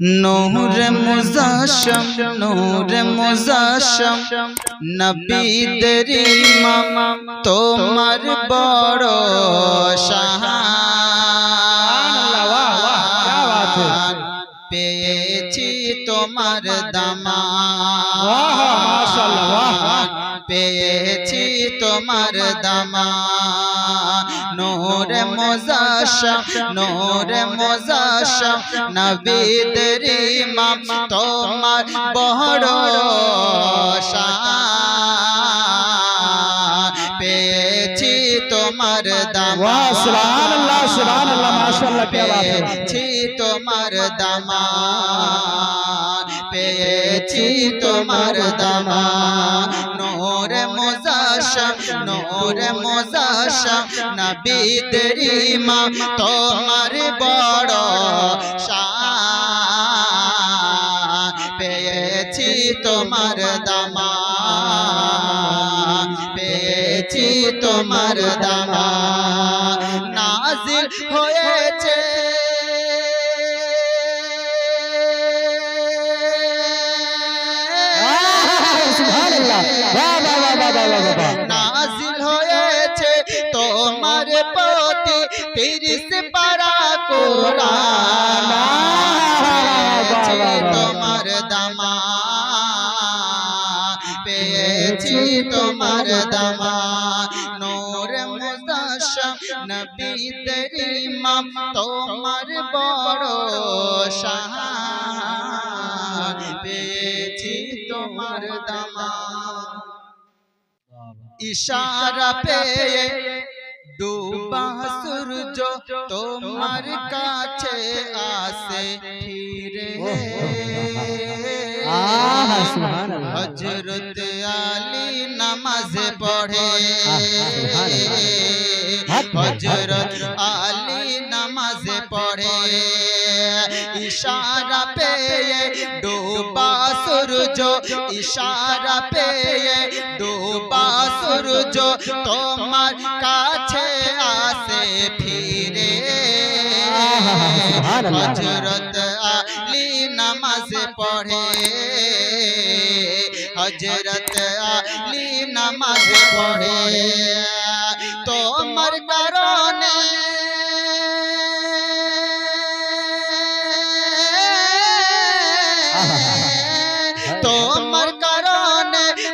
নূর মুজাশম নূর মুজাশম। নবীদের ইমাম তোমার বড় শাহান। পেয়েছি তোমার দামা। পেয়েছি তোমার দামা। নূর মোজাশা নূর মোজাশা নবী তেরি মাম তোমার বড় পেয়েছি তোমার দামা। সুবহান আল্লাহ সুবহান পেয়েছি তোমার দামা। পেয়েছি তোমার দামা। নোর মোজাশম নোর মোজাশম নবীদের ইমাম তোমার বড় পেয়েছি তোমার দামা। পেয়েছি তোমার দামা। নাজিল হয়েছে আল্লাহ নাজিল হয়েছে তোমার পতি তিরিশ পারা কোরআন তোমার দামা পেয়েছি তোমার দামা নোর মুদাশম নবী তরিমাম তোমার বড় শাহ পেয়েছি তোমার দামা ইশারা পেয়ে ডুবা সূর্য তোমার কাছে আসে ফিরে হজরত আলী নামাজ পড়ে। হজরত আলী নামাজ পড়ে। ইশারা পেয়ে ডোবা সূর্য ইশারা পেয়ে ডোবা সূর্য তোমার কাছে আসে ফিরে। হজরত আলী নামাজ পড়ে। হজরত আলী নামাজ পড়ে।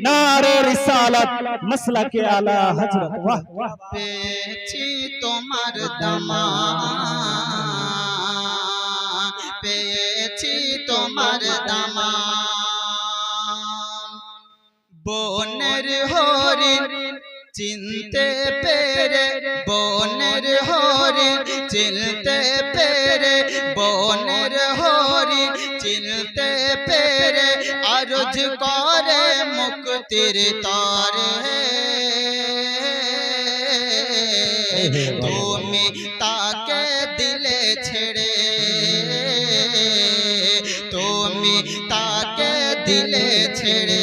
নারে রিসালাত মাসলাকে আলা হযরত ওয়াহ। পেছি তোমার দামা। পেয়েছি তোমার দামা। বনের হরি চিনতে পেরে বনের হরি চিনতে পেরে বনের হরি চিনতে পেরে আরজ কর মুক্তির তরে তুমি তাকে দিলে ছেড়ে তুমি তাকে দিলে ছেড়ে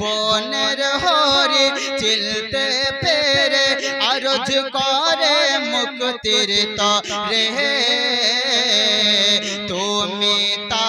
বনের হরি চিলতে পেরে আরজ করে মুক্তির তরে তুমি তাকে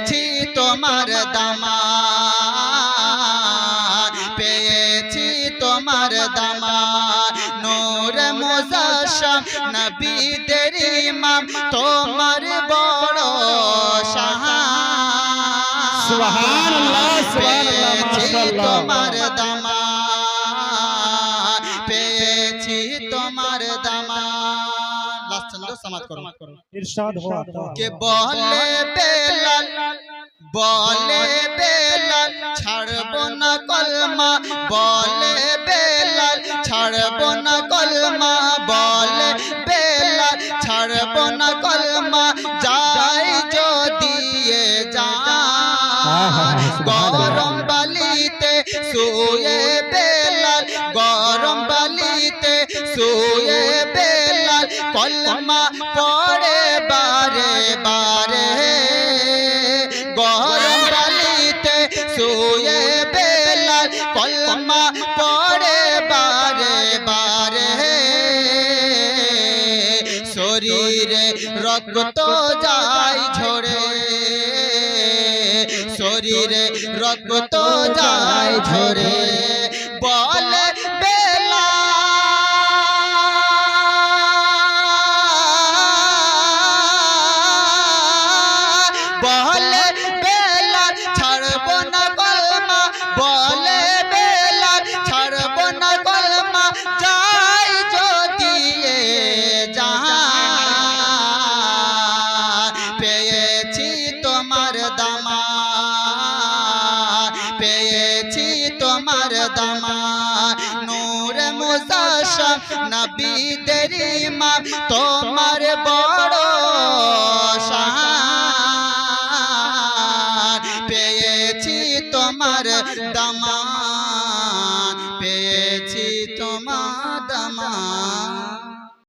পেয়েছি তোমার দামা পেয়েছি তোমার দামা নূর নবী নবীদের ইমাম তোমার বড় সুবহানাল্লাহ, পেয়েছি তোমার দামা সমাজ করো। ইরশাদ হো কে বলে বেলাল বলে বেলাল ছাড়ব না কলমা। বলে বেলাল ছাড়ব না কলমা। বলে বেলাল ছাড়ব না কলমা। যাই যদি এ আহা, গরম বালিতে শুয়ে বেলাল গরম বালিতে শুয়ে পড়ে বারে বারে। শরীরে রক্ত যায় ঝরে। শরীরে রক্ত যায় ঝরে। বলে পেয়েছি তোমার দামা পেয়েছি তোমার দামা নূর মুজাশম নবীদের মা তোমার